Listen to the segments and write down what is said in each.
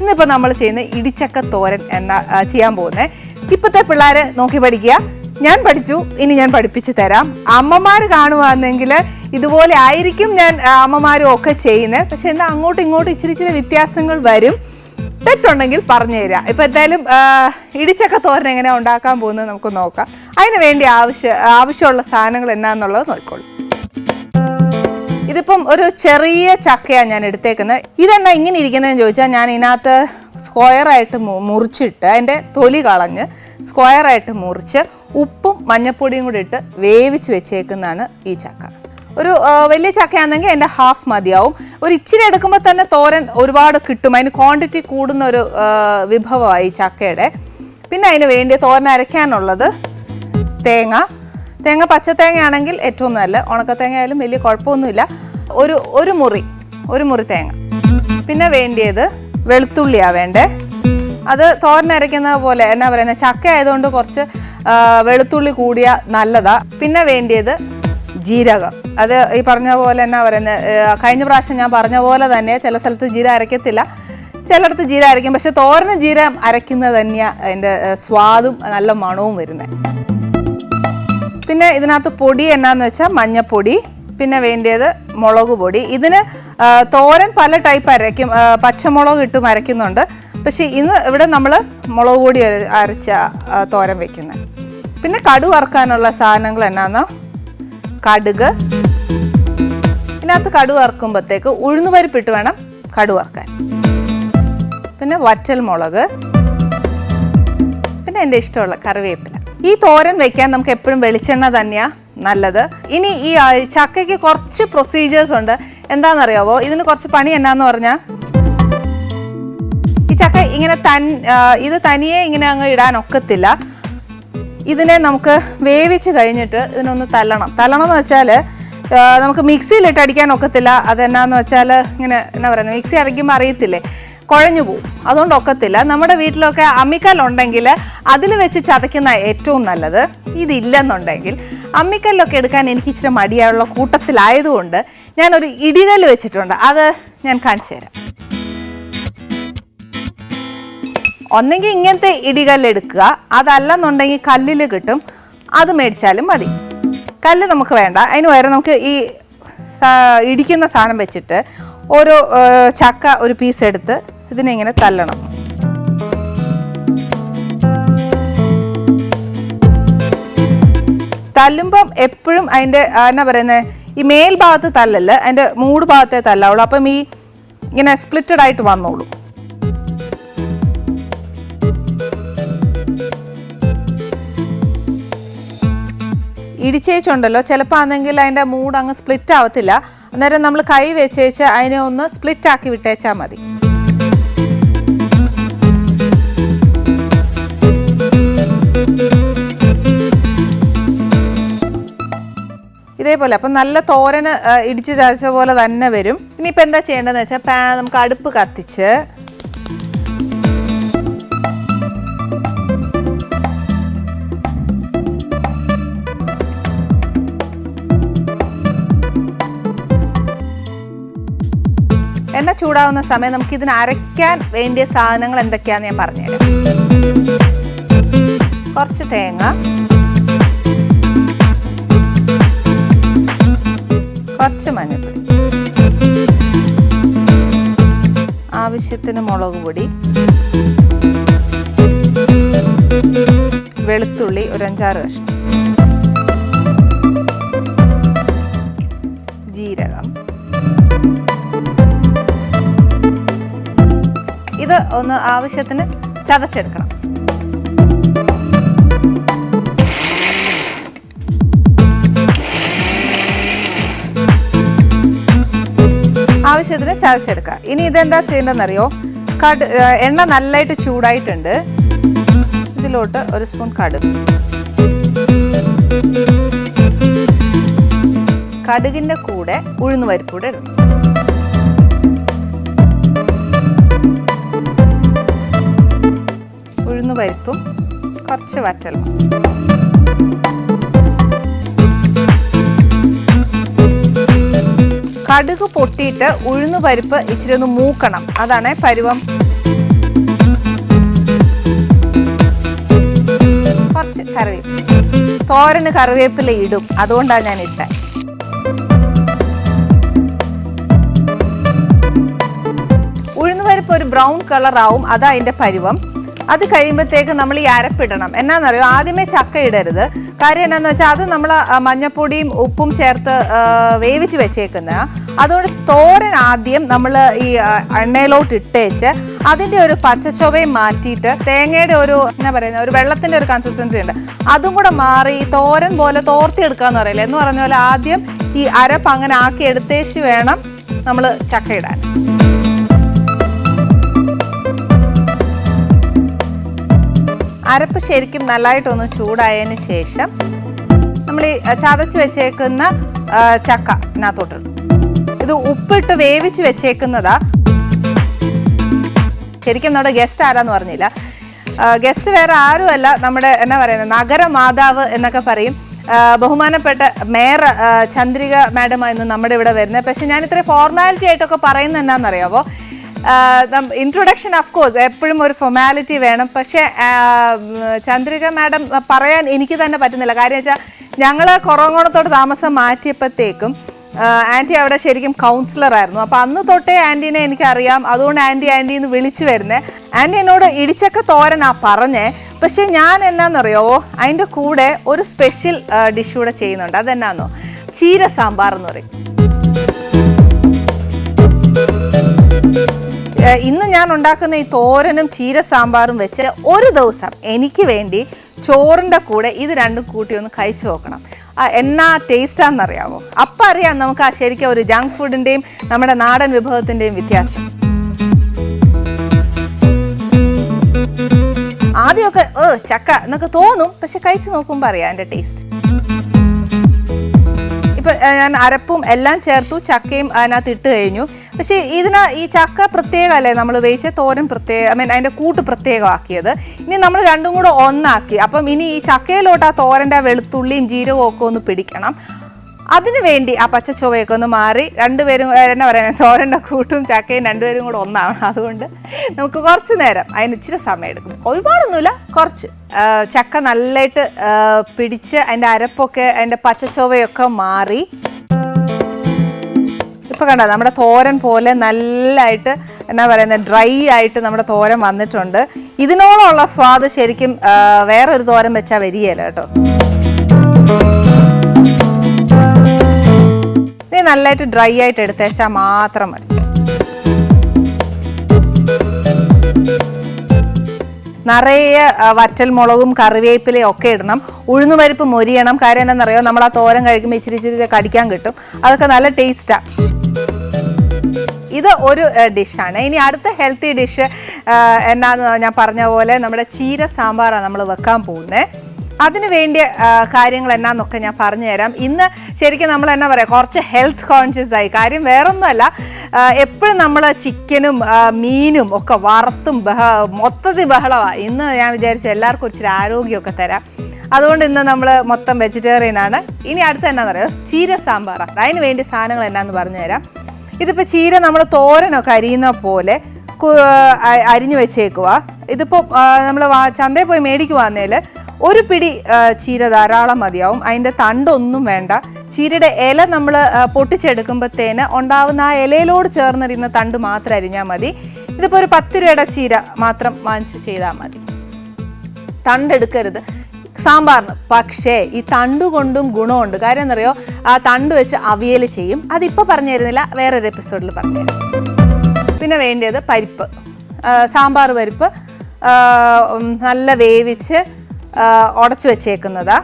ഇന്നിപ്പോൾ നമ്മൾ ചെയ്യുന്ന ഇടിച്ചക്ക തോരൻ എന്ന ചെയ്യാൻ പോകുന്നത് ഇപ്പോഴത്തെ പിള്ളേരെ നോക്കി പഠിക്കുക. ഞാൻ പഠിച്ചു ഇനി ഞാൻ പഠിപ്പിച്ചു തരാം. അമ്മമാർ കാണുവാണെങ്കിൽ ഇതുപോലെ ആയിരിക്കും ഞാൻ അമ്മമാരും ഒക്കെ ചെയ്യുന്നത് പക്ഷെ എന്നാൽ അങ്ങോട്ടും ഇങ്ങോട്ടും ഇച്ചിരി ഇച്ചിരി വ്യത്യാസങ്ങൾ വരും. തെറ്റുണ്ടെങ്കിൽ പറഞ്ഞു തരാം. ഇപ്പം എന്തായാലും ഇടിച്ചക്ക തോരൻ എങ്ങനെയാണ് ഉണ്ടാക്കാൻ പോകുന്നത് നമുക്ക് നോക്കാം. അതിന് വേണ്ടി ആവശ്യ ആവശ്യമുള്ള സാധനങ്ങൾ എന്നാന്നുള്ളത് നോക്കിക്കോളൂ. ഇതിപ്പം ഒരു ചെറിയ ചക്കയാണ് ഞാൻ എടുത്തേക്കുന്നത്. ഇതെന്നാ ഇങ്ങനെ ഇരിക്കുന്നതെന്ന് ചോദിച്ചാൽ ഞാൻ ഇതിനകത്ത് സ്ക്വയറായിട്ട് മുറിച്ചിട്ട് അതിന്റെ തൊലി കളഞ്ഞ് സ്ക്വയറായിട്ട് മുറിച്ച് ഉപ്പും മഞ്ഞപ്പൊടിയും കൂടി ഇട്ട് വേവിച്ച് വെച്ചേക്കുന്നതാണ് ഈ ചക്ക. ഒരു വലിയ ചക്കയാണെങ്കിൽ എന്റെ ഹാഫ് മതിയാവും. ഒരു ഇച്ചിരി എടുക്കുമ്പോൾ തന്നെ തോരൻ ഒരുപാട് കിട്ടും. അതിന് ക്വാണ്ടിറ്റി കൂടുന്ന ഒരു വിഭവമായി ചക്കയുടെ. പിന്നെ അതിന് വേണ്ടി തോരൻ അരയ്ക്കാനുള്ളത് തേങ്ങ തേങ്ങ പച്ചത്തേങ്ങ ആണെങ്കിൽ ഏറ്റവും നല്ല. ഉണക്കത്തേങ്ങ ആയാലും വലിയ കുഴപ്പമൊന്നുമില്ല. ഒരു ഒരു മുറി ഒരു മുറി തേങ്ങ. പിന്നെ വേണ്ടിയത് വെളുത്തുള്ളിയാണ് വേണ്ടേ. അത് തോരനരയ്ക്കുന്നത് പോലെ എന്നാ പറയുന്നത് ചക്ക ആയതുകൊണ്ട് കുറച്ച് വെളുത്തുള്ളി കൂടിയ നല്ലതാ. പിന്നെ വേണ്ടിയത് ജീരകം. അത് ഈ പറഞ്ഞ പോലെ എന്നാ പറയുന്നത് കഴിഞ്ഞ പ്രാവശ്യം ഞാൻ പറഞ്ഞ പോലെ തന്നെ ചില സ്ഥലത്ത് ജീര അരയ്ക്കത്തില്ല. ചിലയിടത്ത് ജീര അരയ്ക്കും. പക്ഷെ തോരന് ജീരം അരയ്ക്കുന്നത് തന്നെയാണ് അതിന്റെ സ്വാദും നല്ല മണവും വരുന്നത് പിന്നെ ഇതിനകത്ത് പൊടി എന്നാന്ന് വെച്ചാൽ മഞ്ഞപ്പൊടി പിന്നെ വേണ്ടിയത് മുളക് പൊടി. ഇതിന് തോരൻ പല ടൈപ്പ് അരയ്ക്കും പച്ചമുളക് ഇട്ടും അരയ്ക്കുന്നുണ്ട്. പക്ഷേ ഇന്ന് ഇവിടെ നമ്മൾ മുളക് പൊടി അരച്ച തോരൻ വെക്കുന്നത് പിന്നെ കടു വറുക്കാനുള്ള സാധനങ്ങൾ എന്നാന്നോ? കടുക്. ഇതിനകത്ത് കടു വറുക്കുമ്പോഴത്തേക്ക് ഉഴുന്നുപരിപ്പിട്ട് വേണം കടു വറുക്കാൻ. പിന്നെ വറ്റൽ മുളക്. പിന്നെ എന്റെ ഇഷ്ടമുള്ള കറിവേപ്പില. ഈ തോരൻ വെക്കാൻ നമുക്ക് എപ്പോഴും വെളിച്ചെണ്ണ തന്നെയാണ് നല്ലത്. ഇനി ഈ ചക്കയ്ക്ക് കുറച്ച് പ്രൊസീജിയേഴ്സ് ഉണ്ട്. എന്താണെന്നറിയാവോ? ഇതിന് കുറച്ച് പണി എന്നാന്ന് പറഞ്ഞാൽ ഈ ചക്ക ഇങ്ങനെ തൻ ഇത് തനിയെ ഇങ്ങനെ അങ്ങ് ഇടാൻ ഒക്കത്തില്ല. ഇതിനെ നമുക്ക് വേവിച്ച് കഴിഞ്ഞിട്ട് ഇതിനൊന്ന് തല്ലണം. തല്ലണം എന്ന് വെച്ചാൽ നമുക്ക് മിക്സിയിലിട്ട് അടിക്കാൻ ഒക്കത്തില്ല. അതെന്നാന്ന് വെച്ചാൽ ഇങ്ങനെ എന്നാ പറയുന്നത് മിക്സി അടിക്കുമ്പോൾ അറിയത്തില്ലേ? കുഴഞ്ഞു പോവും. അതുകൊണ്ട് ഒക്കത്തില്ല. നമ്മുടെ വീട്ടിലൊക്കെ അമ്മിക്കല്ലുണ്ടെങ്കിൽ അതിൽ വെച്ച് ചതയ്ക്കുന്ന ഏറ്റവും നല്ലത് ഇതില്ലെന്നുണ്ടെങ്കിൽ അമ്മിക്കല്ലൊക്കെ എടുക്കാൻ എനിക്ക് ഇച്ചിരി മടിയായുള്ള കൂട്ടത്തിലായതുകൊണ്ട് ഞാനൊരു ഇടികല്ല് വെച്ചിട്ടുണ്ട്. അത് ഞാൻ കാണിച്ചു തരാം. ഒന്നെങ്കിൽ ഇങ്ങനത്തെ ഇടികല്ലെടുക്കുക അതല്ലെന്നുണ്ടെങ്കിൽ കല്ലിൽ കിട്ടും. അത് മേടിച്ചാലും മതി. കല്ല് നമുക്ക് വേണ്ട. അതിന് പകരം നമുക്ക് ഈ ഇടിക്കുന്ന സാധനം വെച്ചിട്ട് ഓരോ ചക്ക ഒരു പീസ് എടുത്ത് ഇതിനെ ഇങ്ങനെ തല്ലണം. തല്ലുമ്പം എപ്പോഴും അതിന്റെ എന്നാ പറയുന്നത് ഈ മേൽഭാഗത്ത് തല്ലല്ല അതിന്റെ മൂട് ഭാഗത്തെ തല്ലാവുള്ളൂ. അപ്പം ഈ ഇങ്ങനെ സ്പ്ലിറ്റഡ് ആയിട്ട് വന്നോളൂ. ഇടിച്ചേച്ചുണ്ടല്ലോ ചിലപ്പോൾ ആണെങ്കിൽ അതിന്റെ മൂഡ് അങ്ങ് സ്പ്ലിറ്റ് ആവത്തില്ല. അന്നേരം നമ്മൾ കൈ വെച്ചേച്ച് അതിനെ ഒന്ന് സ്പ്ലിറ്റ് ആക്കി വിട്ടേച്ചാൽ മതി. ഇതേപോലെ. അപ്പം നല്ല തോരന് ഇടിച്ച് ചതച്ച പോലെ തന്നെ വരും. ഇനിയിപ്പോൾ എന്താ ചെയ്യേണ്ടതെന്ന് വെച്ചാൽ പാ നമുക്ക് അടുപ്പ് കത്തിച്ച് എണ്ണ ചൂടാവുന്ന സമയം നമുക്ക് ഇതിന് അരയ്ക്കാൻ വേണ്ടിയ സാധനങ്ങൾ എന്തൊക്കെയാണെന്ന് ഞാൻ പറഞ്ഞുതരാം. കുറച്ച് തേങ്ങ. കുറച്ച് മഞ്ഞൾപ്പൊടി ആവശ്യത്തിന് മുളക് പൊടി. വെളുത്തുള്ളി ഒരു അഞ്ചാറ് കഷ്ണം. ജീരകം. ഇത് ഒന്ന് ആവശ്യത്തിന് ചതച്ചെടുക്കണം. ആവശ്യത്തിന് ചതച്ചെടുക്കുക ഇനി ഇതെന്താ ചെയ്യേണ്ടതെന്നറിയോ കട് എണ്ണ നല്ലതായിട്ട് ചൂടായിട്ടുണ്ട്. ഇതിലോട്ട് ഒരു സ്പൂൺ കടുക്. കടുകിന്റെ കൂടെ ഉഴുന്ന് പരിപ്പൂടെ ഇടും ഇടണം. ഉഴുന്നുപരിപ്പും കുറച്ച് വറ്റലും. കടുക് പൊട്ടിയിട്ട് ഉഴുന്നു പരിപ്പ് ഇച്ചിരി ഒന്ന് മൂക്കണം. അതാണ് പരുവം. കുറച്ച് കറിവേ തോരന് കറിവേപ്പില ഇടും. അതുകൊണ്ടാണ് ഞാൻ ഇട്ടത് ഉഴുന്നുപരിപ്പ് ഒരു ബ്രൗൺ കളറാവും. അതാ അതിന്റെ പരുവം. അത് കഴിയുമ്പോഴത്തേക്ക് നമ്മൾ ഈ അരപ്പിടണം. എന്നാന്നറിയോ? ആദ്യമേ ചക്ക ഇടരുത്. കാര്യം എന്നാന്ന് വെച്ചാൽ അത് നമ്മൾ മഞ്ഞപ്പൊടിയും ഉപ്പും ചേർത്ത് വേവിച്ച് വെച്ചേക്കുന്ന. അതുകൊണ്ട് തോരൻ ആദ്യം നമ്മൾ ഈ എണ്ണയിലോട്ട് ഇട്ടേച്ച് അതിന്റെ ഒരു പച്ചച്ചൊവയും മാറ്റിയിട്ട് തേങ്ങയുടെ ഒരു എന്നാ പറയുന്നത് ഒരു വെള്ളത്തിന്റെ ഒരു കൺസിസ്റ്റൻസി ഉണ്ട്. അതും കൂടെ മാറി തോരൻ പോലെ തോർത്തി എടുക്കാന്ന് പറയില്ല? എന്ന് പറഞ്ഞ പോലെ ആദ്യം ഈ അരപ്പ് അങ്ങനെ ആക്കി എടുത്തേച്ച് വേണം നമ്മൾ ചക്ക ഇടാൻ. അരപ്പ് ശരിക്കും നല്ലതായിട്ടൊന്ന് ചൂടായതിന് ശേഷം നമ്മൾ ഈ ചതച്ച് വെച്ചേക്കുന്ന ചക്ക ഇതിനകത്തോട്ട് ഇത് ഉപ്പിട്ട് വേവിച്ച് വെച്ചേക്കുന്നതാ. ശരിക്കും നമ്മുടെ ഗസ്റ്റ് ആരാന്ന് പറഞ്ഞില്ല. ഗസ്റ്റ് വേറെ ആരുമല്ല നമ്മുടെ എന്നാ പറയുന്നത് നഗരമാതാവ് എന്നൊക്കെ പറയും. ബഹുമാനപ്പെട്ട മേയർ ചന്ദ്രിക മാഡമായിരുന്നു നമ്മുടെ ഇവിടെ വരുന്നത്. പക്ഷെ ഞാൻ ഇത്ര ഫോർമാലിറ്റി ആയിട്ടൊക്കെ പറയുന്നത് എന്നാണെന്നറിയാമോ ഇൻട്രൊഡക്ഷൻ ഓഫ് കോഴ്സ് എപ്പോഴും ഒരു ഫോമാലിറ്റി വേണം. പക്ഷേ ചന്ദ്രിക മാഡം പറയാൻ എനിക്ക് തന്നെ പറ്റുന്നില്ല. കാര്യം വെച്ചാൽ ഞങ്ങൾ കുറവങ്കോണത്തോട് താമസം മാറ്റിയപ്പോഴത്തേക്കും ആന്റി അവിടെ ശരിക്കും കൗൺസിലർ ആയിരുന്നു. അപ്പോൾ അന്ന് തൊട്ടേ ആന്റീനെ എനിക്കറിയാം. അതുകൊണ്ട് ആന്റി ആന്റി എന്ന് വിളിച്ചു വരുന്നേ. ആന്റി എന്നോട് ഇടിച്ചക്ക തോരനാ പറഞ്ഞേ. പക്ഷേ ഞാൻ എന്നാന്നറിയോ? അതിന്റെ കൂടെ ഒരു സ്പെഷ്യൽ ഡിഷ് കൂടെ ചെയ്യുന്നുണ്ട്. അതെന്നാന്നോ? ചീര സാമ്പാർ എന്ന് പറയും. ഇന്ന് ഞാൻ ഉണ്ടാക്കുന്ന ഈ തോരനും ചീര സാമ്പാറും വെച്ച് ഒരു ദിവസം എനിക്ക് വേണ്ടി ചോറിന്റെ കൂടെ ഇത് രണ്ടും കൂട്ടി ഒന്ന് കഴിച്ചു നോക്കണം. എന്നാ ടേസ്റ്റാണെന്നറിയാമോ? അപ്പം അറിയാം നമുക്ക് ആ ശരിക്കും ഒരു ജങ്ക് ഫുഡിന്റെയും നമ്മുടെ നാടൻ വിഭവത്തിന്റെയും വ്യത്യാസം. ആദ്യമൊക്കെ ചക്ക എന്നൊക്കെ തോന്നും പക്ഷെ കഴിച്ചു നോക്കുമ്പോൾ അറിയാം എന്റെ ടേസ്റ്റ് ഞാൻ അരപ്പും എല്ലാം ചേർത്തു ചക്കയും അതിനകത്ത് ഇട്ട് കഴിഞ്ഞു. പക്ഷേ ഇതിന് ഈ ചക്ക പ്രത്യേകമല്ലേ നമ്മൾ വേവിച്ച തോരൻ പ്രത്യേക ഐ മീൻ അതിന്റെ കൂട്ട് പ്രത്യേകമാക്കിയത്? ഇനി നമ്മൾ രണ്ടും കൂടെ ഒന്നാക്കി. അപ്പം ഇനി ഈ ചക്കയിലോട്ട് ആ തോരന്റെ വെളുത്തുള്ളിയും ജീരകവും ഒക്കെ ഒന്ന് പിടിക്കണം. അതിന് വേണ്ടി ആ പച്ച ചൊവ്വയൊക്കെ ഒന്ന് മാറി രണ്ടുപേരും എന്നാ പറയുന്നത് തോരന്റെ കൂട്ടും ചക്കയും രണ്ടുപേരും കൂടെ ഒന്നാണ് അതുകൊണ്ട് നമുക്ക് കുറച്ച് നേരം അതിന് ഇച്ചിരി സമയം എടുക്കും. ഒരുപാടൊന്നുമില്ല കുറച്ച്. ചക്ക നല്ലതായിട്ട് പിടിച്ച് അതിന്റെ അരപ്പൊക്കെ അതിന്റെ പച്ചച്ചൊവയൊക്കെ മാറി. ഇപ്പൊ കണ്ട നമ്മുടെ തോരൻ പോലെ നല്ലതായിട്ട് എന്നാ പറയുന്നത് ഡ്രൈ ആയിട്ട് നമ്മുടെ തോരൻ വന്നിട്ടുണ്ട്. ഇതിനോളമുള്ള സ്വാദ് ശരിക്കും വേറൊരു തോരൻ വെച്ചാൽ വരികയില്ല കേട്ടോ. നല്ലതായിട്ട് ഡ്രൈ ആയിട്ട് എടുത്തേച്ചാൽ മാത്രം മതി. നിറയെ വറ്റൽ മുളകും കറിവേപ്പിലയും ഒക്കെ ഇടണം. ഉഴുന്നുപരിപ്പ് മൊരിയണം. കാര്യം എന്താണെന്നറിയോ? നമ്മൾ ആ തോരൻ കഴിക്കുമ്പോൾ ഇച്ചിരി ഇച്ചിരി കടിക്കാൻ കിട്ടും. അതൊക്കെ നല്ല ടേസ്റ്റാണ് ഇത് ഒരു ഡിഷാണ് ഇനി അടുത്ത ഹെൽത്തി ഡിഷ് എന്നാന്ന് ഞാൻ പറഞ്ഞ പോലെ നമ്മുടെ ചീര സാമ്പാറാണ് നമ്മൾ വെക്കാൻ പോകുന്നത് അതിന് വേണ്ടിയ കാര്യങ്ങൾ എന്നാന്നൊക്കെ ഞാൻ പറഞ്ഞു തരാം ഇന്ന് ശരിക്കും നമ്മൾ എന്നാ പറയുക കുറച്ച് ഹെൽത്ത് കോൺഷ്യസ് ആയി. കാര്യം വേറൊന്നുമല്ല എപ്പോഴും നമ്മൾ ചിക്കനും മീനും ഒക്കെ വറുത്തും ബഹ മൊത്തത്തിൽ ബഹളമാണ് ഇന്ന് ഞാൻ വിചാരിച്ചു എല്ലാവർക്കും ഇച്ചിരി ആരോഗ്യമൊക്കെ തരാം. അതുകൊണ്ട് ഇന്ന് നമ്മൾ മൊത്തം വെജിറ്റേറിയൻ ആണ്. ഇനി അടുത്ത എന്നാന്ന് പറയുക ചീര സാമ്പാറാണ് അതിന് വേണ്ടി സാധനങ്ങൾ എന്നാന്ന് പറഞ്ഞു തരാം ഇതിപ്പോൾ ചീര നമ്മൾ തോരനൊക്കെ അരിയുന്ന പോലെ അരിഞ്ഞു വെച്ചേക്കുക ഇതിപ്പോൾ നമ്മൾ ചന്തയിൽ പോയി മേടിക്കുവാന്നേൽ ഒരു പിടി ചീര ധാരാളം മതിയാവും. അതിന്റെ തണ്ടൊന്നും വേണ്ട. ചീരയുടെ ഇല നമ്മൾ പൊട്ടിച്ചെടുക്കുമ്പോഴത്തേന് ഉണ്ടാവുന്ന ആ ഇലയിലോട് ചേർന്നിരുന്ന തണ്ട് മാത്രം അരിഞ്ഞാൽ മതി. ഇതിപ്പോൾ ഒരു പത്ത് രൂപയുടെ ചീര മാത്രം വാങ്ങിച്ച് ചെയ്താൽ മതി. തണ്ടെടുക്കരുത് സാമ്പാറിന്. പക്ഷേ ഈ തണ്ട് കൊണ്ടും ഗുണമുണ്ട്. കാര്യം എന്നറിയോ ആ തണ്ട് വെച്ച് അവിയൽ ചെയ്യും. അതിപ്പോൾ പറഞ്ഞു തരുന്നില്ല വേറൊരു എപ്പിസോഡിൽ പറഞ്ഞു തരും പിന്നെ വേണ്ടത് പരിപ്പ്. സാമ്പാർ പരിപ്പ്. നല്ല വേവിച്ച് ഉടച്ച് വെച്ചേക്കുന്നത്.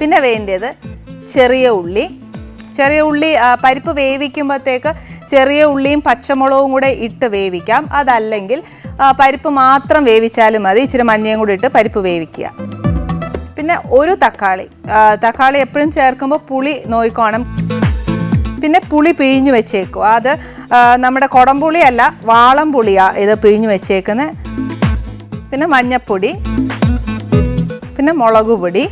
പിന്നെ വേണ്ടത് ചെറിയ ഉള്ളി. ചെറിയ ഉള്ളി പരിപ്പ് വേവിക്കുമ്പോഴത്തേക്ക് ചെറിയ ഉള്ളിയും പച്ചമുളകും കൂടെ ഇട്ട് വേവിക്കാം. അതല്ലെങ്കിൽ പരിപ്പ് മാത്രം വേവിച്ചാലും മതി. ഇച്ചിരി മഞ്ഞയും കൂടി ഇട്ട് പരിപ്പ് വേവിക്കുക. പിന്നെ ഒരു തക്കാളി. തക്കാളി എപ്പോഴും ചേർക്കുമ്പോൾ പുളി നോയിക്കോണം. പിന്നെ പുളി പിഴിഞ്ഞു വെച്ചേക്കുക. അത് നമ്മുടെ കുടംപുളിയല്ല വാളം പുളിയാണ് ഇത് പിഴിഞ്ഞു വെച്ചേക്കുന്നത്. പിന്നെ മഞ്ഞപ്പൊടി. പിന്നെ മുളക് പൊടി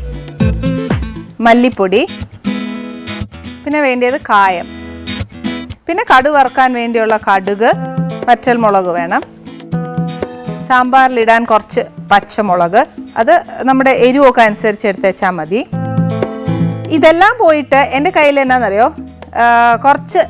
മല്ലിപ്പൊടി പിന്നെ വേണ്ടിയത് കായം. പിന്നെ കടു വറുക്കാൻ വേണ്ടിയുള്ള കടുക് വറ്റൽമുളക് വേണം. സാമ്പാറിലിടാൻ കുറച്ച് പച്ചമുളക്. അത് നമ്മുടെ എരിവൊക്കെ അനുസരിച്ച് എടുത്തേച്ചാൽ മതി. ഇതെല്ലാം പോയിട്ട് എന്റെ കയ്യിൽ എന്നാന്നറിയോ? കുറച്ച്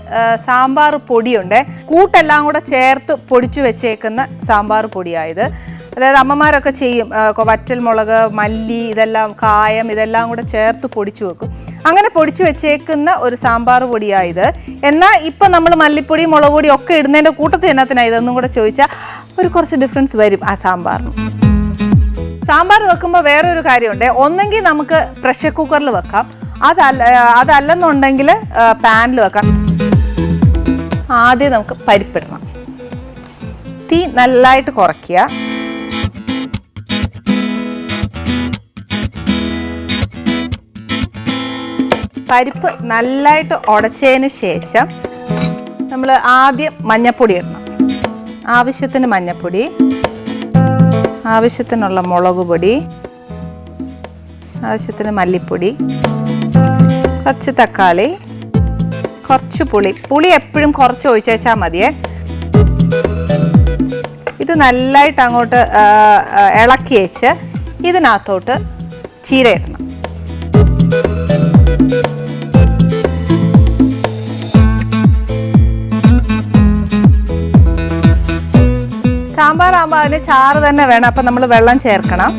സാമ്പാർ പൊടിയുണ്ട്. കൂട്ടെല്ലാം കൂടെ ചേർത്ത് പൊടിച്ചു വെച്ചേക്കുന്ന സാമ്പാർ പൊടിയായത് അതായത് അമ്മമാരൊക്കെ ചെയ്യും വറ്റൽ മുളക് മല്ലി ഇതെല്ലാം കായം ഇതെല്ലാം കൂടെ ചേർത്ത് പൊടിച്ചു വെക്കും. അങ്ങനെ പൊടിച്ചു വെച്ചേക്കുന്ന ഒരു സാമ്പാർ പൊടിയായത് എന്നാൽ ഇപ്പം നമ്മൾ മല്ലിപ്പൊടി മുളക് പൊടി ഒക്കെ ഇടുന്നതിന്റെ കൂട്ടത്തിൽ എന്നത്തിനാണ് ഇതൊന്നും കൂടെ ചോദിച്ചാൽ ഒരു കുറച്ച് ഡിഫറൻസ് വരും ആ സാമ്പാറിന്. സാമ്പാർ വെക്കുമ്പോൾ വേറൊരു കാര്യമുണ്ട്. ഒന്നെങ്കിൽ നമുക്ക് പ്രഷർ കുക്കറിൽ വെക്കാം. അതല്ല അതല്ലെന്നുണ്ടെങ്കിൽ പാനിൽ വെക്കാം. ആദ്യം നമുക്ക് പരിപ്പിടണം. തീ നല്ലതായിട്ട് കുറയ്ക്കുക. പരിപ്പ് നല്ലതായിട്ട് ഉടച്ചതിന് ശേഷം നമ്മൾ ആദ്യം മഞ്ഞപ്പൊടി ഇടണം. ആവശ്യത്തിന് മഞ്ഞപ്പൊടി ആവശ്യത്തിനുള്ള മുളക് പൊടി ആവശ്യത്തിന് മല്ലിപ്പൊടി കുറച്ച് തക്കാളി കുറച്ച് പുളി. പുളി എപ്പോഴും കുറച്ച് ഒഴിച്ചേച്ചാൽ മതിയേ. ഇത് നല്ലതായിട്ട് അങ്ങോട്ട് ഇളക്കി വെച്ച് ഇതിനകത്തോട്ട് ചീര ഇടണം. സാമ്പാർ ആകുമ്പോൾ അതിന് ചാറ് തന്നെ വേണം. അപ്പം നമ്മൾ വെള്ളം ചേർക്കണം.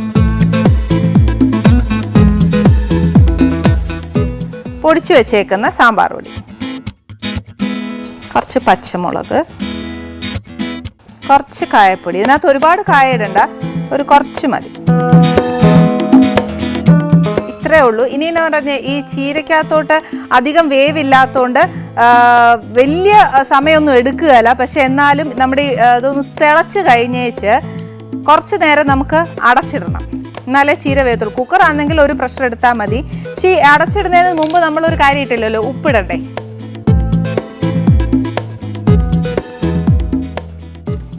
പൊടിച്ചു വെച്ചേക്കുന്ന സാമ്പാർ പൊടി. കുറച്ച് പച്ചമുളക്. കുറച്ച് കായപ്പൊടി. ഇതിനകത്ത് ഒരുപാട് കായ ഇടണ്ട. ഒരു കുറച്ച് മതി. ഇത്രേ ഉള്ളൂ. ഇനി എന്ന് പറഞ്ഞ ഈ ചീരക്കകത്തോട്ട് അധികം വേവില്ലാത്തതുകൊണ്ട് വലിയ സമയമൊന്നും എടുക്കുകയല്ല. പക്ഷെ എന്നാലും നമ്മുടെ ഇതൊന്ന് തിളച്ച് കഴിഞ്ഞേച്ച് കുറച്ച് നേരം നമുക്ക് അടച്ചിടണം. എന്നാലേ ചീര വേത്തുള്ളൂ കുക്കർ ആണെങ്കിൽ ഒരു പ്രഷർ എടുത്താൽ മതി. പക്ഷേ ഈ അടച്ചിടുന്നതിന് മുമ്പ് നമ്മളൊരു കാര്യം ഇട്ടില്ലല്ലോ ഉപ്പിടണ്ടേ?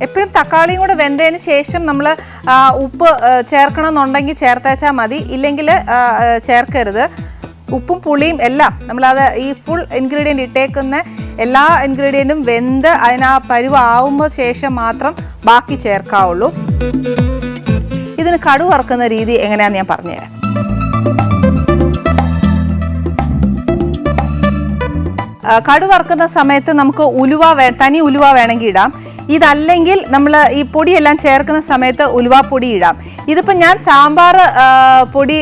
എപ്പോഴും തക്കാളിയും കൂടെ വെന്തതിന് ശേഷം നമ്മൾ ഉപ്പ് ചേർക്കണമെന്നുണ്ടെങ്കിൽ ചേർത്തേച്ചാൽ മതി. ഇല്ലെങ്കിൽ ചേർക്കരുത്. ഉപ്പും പുളിയും എല്ലാം നമ്മളത് ഈ ഫുൾ ഇൻഗ്രീഡിയന്റ് ഇട്ടേക്കുന്ന എല്ലാ ഇൻഗ്രീഡിയന്റും വെന്ത് അതിന് ആ പരുവാവുമ്പോൾ ശേഷം മാത്രം ബാക്കി ചേർക്കാവുള്ളൂ. ഇതിന് കടുവറക്കുന്ന രീതി എങ്ങനെയാണെന്ന് ഞാൻ പറഞ്ഞുതരാം. ആ, കടു വറുക്കുന്ന സമയത്ത് നമുക്ക് ഉലുവ വേ തനി ഉലുവ വേണമെങ്കിൽ ഇടാം. ഇതല്ലെങ്കിൽ നമ്മൾ ഈ പൊടിയെല്ലാം ചേർക്കുന്ന സമയത്ത് ഉലുവ പൊടി ഇടാം. ഇതിപ്പോൾ ഞാൻ സാമ്പാർ പൊടി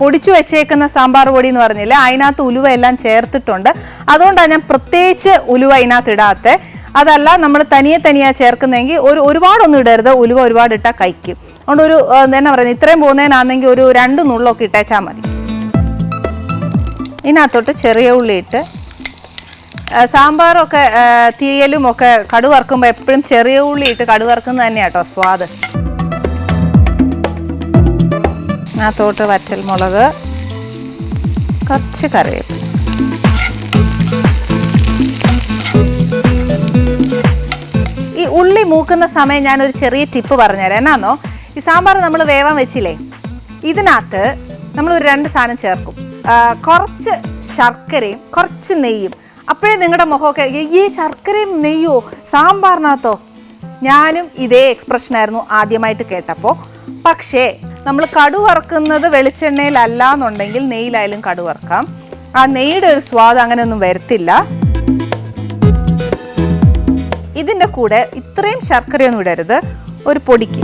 പൊടിച്ചു വെച്ചേക്കുന്ന സാമ്പാർ പൊടി എന്ന് പറഞ്ഞില്ലേ അതിനകത്ത് ഉലുവ എല്ലാം ചേർത്തിട്ടുണ്ട്. അതുകൊണ്ടാണ് ഞാൻ പ്രത്യേകിച്ച് ഉലുവ ഇതിനകത്ത് ഇടാത്തത് അതല്ല നമ്മൾ തനിയെ തനിയാ ചേർക്കുന്നതെങ്കിൽ ഒരു ഒരുപാടൊന്നും ഇടരുത്. ഉലുവ ഒരുപാട് ഇട്ടാൽ കഴിക്കും. അതുകൊണ്ട് ഒരു എന്നാ പറയുന്നത് ഇത്രയും പോകുന്നതിനാണെങ്കിൽ ഒരു രണ്ട് നുള്ളൊക്കെ ഇട്ടേച്ചാൽ മതി. ഇതിനകത്തോട്ട് ചെറിയ ഉള്ളി ഇട്ട് സാമ്പാറൊക്കെ ആ, തീയലും ഒക്കെ കടുവറക്കുമ്പോൾ എപ്പോഴും ചെറിയ ഉള്ളി ഇട്ട് കടുവറക്കുന്നത് തന്നെയാണ് കേട്ടോ സ്വാദ്. അതിനകത്തോട്ട് വറ്റൽ മുളക് കുറച്ച് കറിവേപ്പില. ഈ ഉള്ളി മൂക്കുന്ന സമയം ഞാനൊരു ചെറിയ ടിപ്പ് പറഞ്ഞുതരാം. എന്നാന്നോ? ഈ സാമ്പാർ നമ്മൾ വേവാൻ വെച്ചില്ലേ? ഇതിനകത്ത് നമ്മൾ ഒരു രണ്ട് സാധനം ചേർക്കും. കുറച്ച് ശർക്കരയും കുറച്ച് നെയ്യും അപ്പോഴേ നിങ്ങളുടെ മുഖമൊക്കെ ഈ ശർക്കരയും നെയ്യോ സാമ്പാറിനകത്തോ? ഞാനും ഇതേ എക്സ്പ്രഷനായിരുന്നു ആദ്യമായിട്ട് കേട്ടപ്പോൾ പക്ഷേ നമ്മൾ കടു വറക്കുന്നത് വെളിച്ചെണ്ണയിലല്ല എന്നുണ്ടെങ്കിൽ നെയ്യിലായാലും കടു വറക്കാം. ആ നെയ്യുടെ ഒരു സ്വാദ് അങ്ങനെയൊന്നും വരത്തില്ല. ഇതിന്റെ കൂടെ ഇത്രയും ശർക്കരയൊന്നും ഇടരുത്. ഒരു പൊടിക്ക്.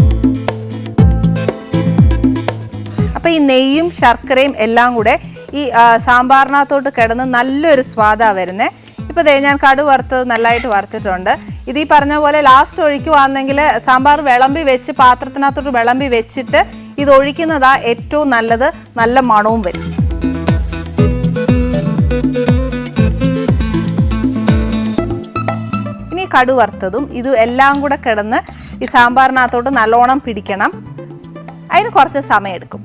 അപ്പം ഈ നെയ്യും ശർക്കരയും എല്ലാം കൂടെ ഈ സാമ്പാറിനകത്തോട്ട് കിടന്ന് നല്ലൊരു സ്വാദാണ് വരുന്നത് ഇപ്പോൾ ദേ ഞാൻ കടു വറുത്തത് നല്ലതായിട്ട് വറുത്തിട്ടുണ്ട്. ഇത് ഈ പറഞ്ഞ പോലെ ലാസ്റ്റ് ഒഴിക്കുവാണെങ്കിൽ സാമ്പാർ വിളമ്പി വെച്ച് പാത്രത്തിനകത്തോട്ട് വിളമ്പി വെച്ചിട്ട് ഇത് ഒഴിക്കുന്നതാ ഏറ്റവും നല്ലത്. നല്ല മണവും വരും. ഇനി കടു വറുത്തതും ഇത് എല്ലാം കൂടെ കിടന്ന് ഈ സാമ്പാറിനകത്തോട്ട് നല്ലോണം പിടിക്കണം. അതിന് കുറച്ച് സമയം എടുക്കും.